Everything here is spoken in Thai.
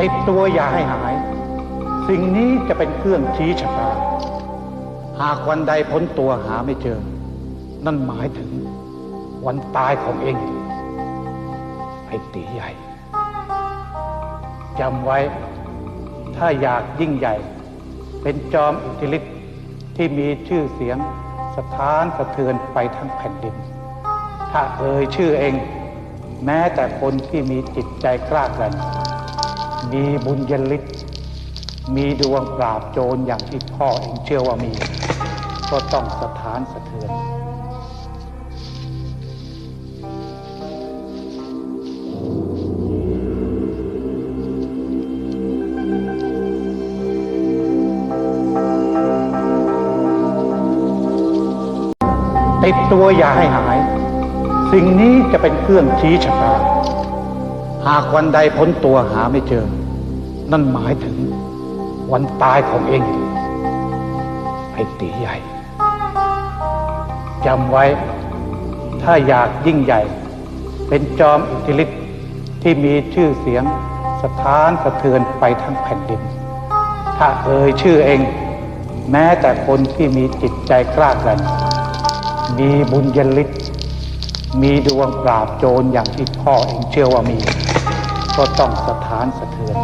ติดตัวอย่าให้หาย สิ่งนี้จะเป็นเครื่องชี้ชะตา หากวันใดพ้นตัวหาไม่เจอ นั่นหมายถึงวันตายของเองไอ้ตีใหญ่จำไว้ถ้าอยากยิ่งใหญ่ เป็นจอมอิทธิฤทธิ์ที่มีชื่อเสียงสถานสะเทือนไปทั้งแผ่นดิน ถ้าเอ่ยชื่อเอง แม้แต่คนที่มีจิตใจกล้ากร่ง มีบุญยฤทธิ์มีดวงปราบโจรอย่างที่พ่อเองเชื่อว่ามี ก็ต้องสถานสะเทือนติดตัวอย่าให้หาย สิ่งนี้จะเป็นเครื่องชี้ชะตา หากวันใดพ้นตัวหาไม่เจอ นั่นหมายถึงวันตายของเอง ไอ้ตีใหญ่จำไว้ถ้าอยากยิ่งใหญ่ เป็นจอมอิทธิฤทธิ์ที่มีชื่อเสียงสถานสะเทือนไปทั้งแผ่นดิน ถ้าเอ่ยชื่อเอง แม้แต่คนที่มีจิตใจกล้ากร่งมีบุญยฤทธิ์ มีดวงปราบโจรอย่างที่พ่อเองเชื่อว่ามี ก็ต้องสถานสะเทือน